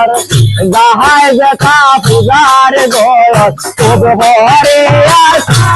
ঘর গাহায় দেখা পূজার ঘর তোর ঘরে আশা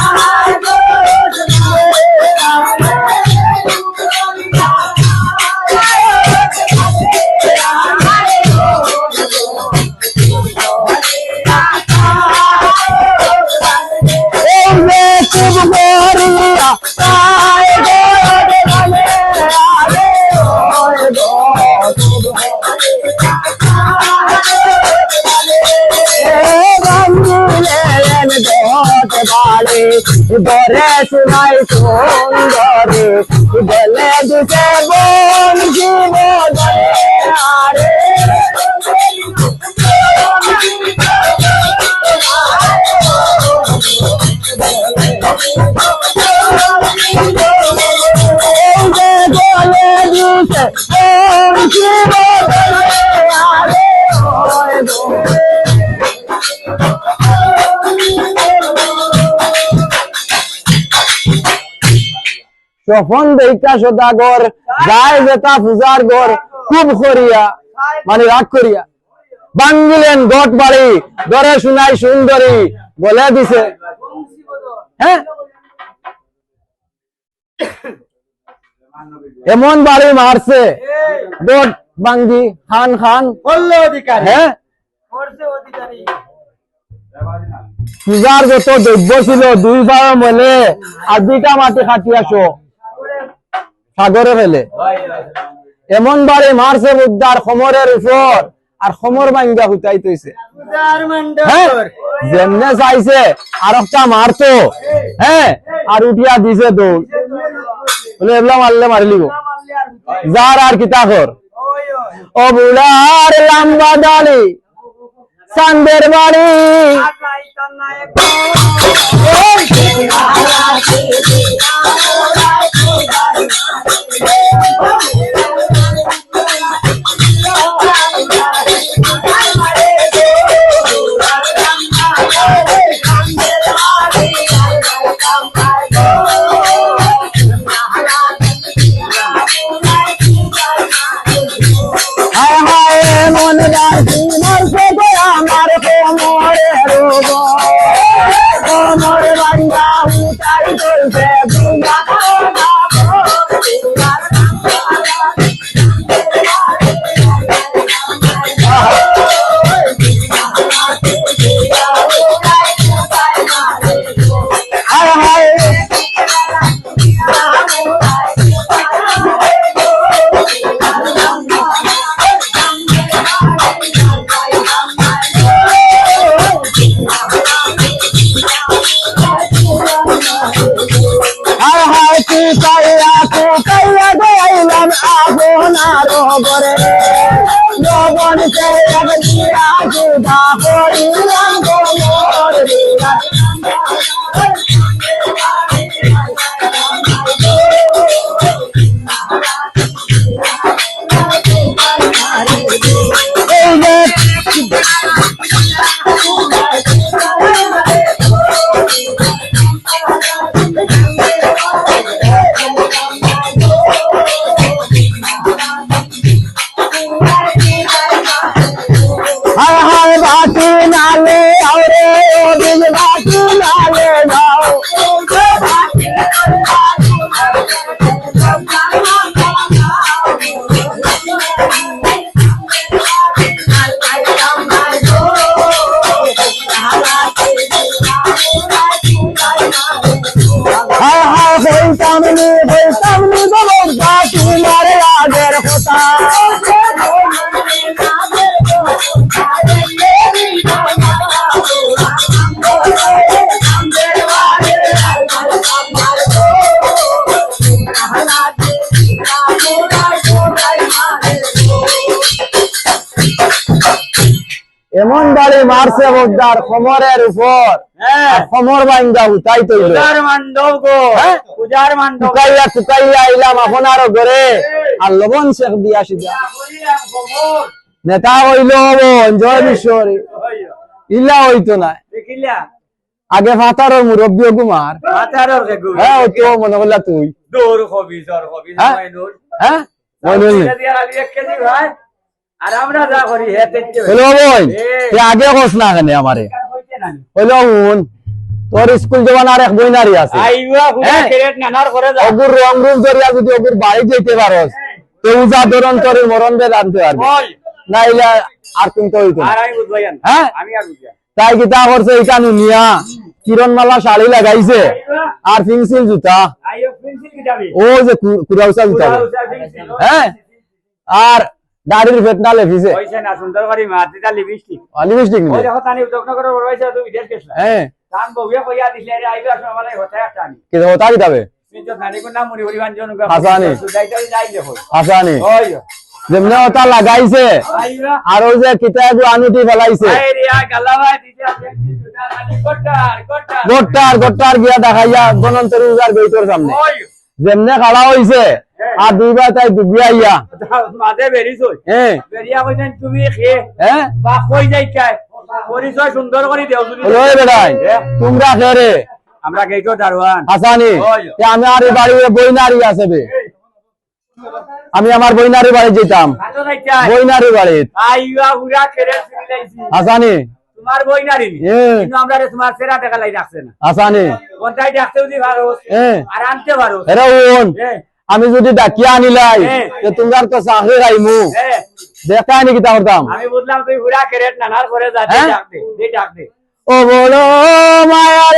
দরে শুনাই সুন্দরে। গলে দিতে বন জীব আরে তখন দেখা সদাগর যায় যেটা পূজার ঘর খুব করিয়া মানে রাগ করিয়া। বাঙ্গিলেন গট বাড়ি দরে শুনাই সুন্দরী বলে দিছে। হ্যাঁ? এমন বাড়ি মারছে গট বাঙ্গি খান খান। বলল অধিকারী। হ্যাঁ? পূজার যত দ্রব্য ছিল দুই বার মলে আর দুইটা মাটি খাটিয়াছো। সাগরে ফেলে। এমন বাড়ি মারছে বুদ্ধার খমরের উপর আর খমর ভাঙ্গা হুতাই তৈছে হ্যাঁ যেমনে চাইছে আর একটা মারতো। হ্যাঁ আর উঠিয়া দিছে দৌড় বলে এগুলা মারলে মারিলিব যার আর কিতা কর? ওই ও বুড়ার লাম্বা ডালি চান্দের বাড়ি। কোমরে আপনার ঘরে লবণ সে এক দিয়া সুধা করিলাম গোমর এমন বাড়ি মারছে বোদ্দার খমরের উপর। বাইন্দা উঠাই তৈল পূজার মণ্ডপ গো হ্যাঁ? টুকাইয়া টুকাইয়া আইলাম ঘরে। আর লবণ শেখ দিয়া সিধা। নেতা হইল জয় বিশ্বরে ইলা হইতো না। আগে ফাতারর মুরব্বী কুমার। হ্যাঁ তো মনে করলা তুই। হ্যাঁ? হ্যাঁ? তুই আগে কস না কেন আমারে। হইতে না। তোর স্কুল আর এক বইনারি আছে। আইবা হুদা হ্যাঁ। কেরেট নানার করে যা। অগুর রং রূপ ধরিয়া যদি অগুর বাড়ি যেতে পারস তো উজা ধরন তোর মরণ বেদ আনতে পারবি। না ইলা আর কিন্তু হইতো না। আর আমি বুঝবাই না। হ্যাঁ? বুঝবাই তাই কিতা করছে এটা নুনিয়া কিরণমালা শাড়ি লাগাইছে আর ফিংসিল জুতা। ও যে কুরাউসা জুতা। হ্যাঁ? আর দাড়ির ফেতনা লেফিছে। পয়সা না সুন্দর করে মাটিটা লিপস্টিক। লিপস্টিক ওই নিয়ে দেখো তানি উদকনগর বড়বাইছে তুই বিদেশ গেছলা। হ্যাঁ। তান বউয়ে কইয়া দিছিলে রে আইবা সময় মানে হতে আনি। কি হতা কিতাবে কিন্তু নানি কোন নাম মুড়ি মুড়ি বাঞ্জন হাসানি। সুদাইটাই যাই দেখো আসানি ওই যেমনে ওটা লাগাইছে আর ওই যে কিতা এগু আনুটি ফেলাইছে। গোট্টার গোট্টার গিয়া দেখাইয়া গণন্তর উজার গইতর সামনে। যেমনে খাড়া হইছে আর দুইবার তাই ডুবিয়া ইয়া মাঝে বেরিছই হ্যাঁ বেরিয়া কইছেন তুমি হ্যাঁ বা কই যাই চাই পরিচয় সুন্দর করে দেও বেড়াই তোমরা খেরে আমরা দারোয়ান। হাসানি। আমি আর বাড়ি বইনারি আছে বে। আমি আমার বইনারি বাড়ি যেতাম। বইনারি বাড়ি আইবা হুরা ফিরাইছি হাসানি। তোমার বই কিন্তু আমরা তোমার সেরা টাকা লাই রাখছে না। হাসানি। কোনটাই ডাকতে যদি পারো আর আনতে পারো এরা আমি যদি ডাকিয়া আনিলাই তোমার তো চাকরি রাইমু। দেখা নাকি তা করতাম আমি বুঝলাম তুই হুরা কেরেট নানার করে যাতে হ্যাঁ? ডাক দে দে ডাক দে। ও বলো মায়া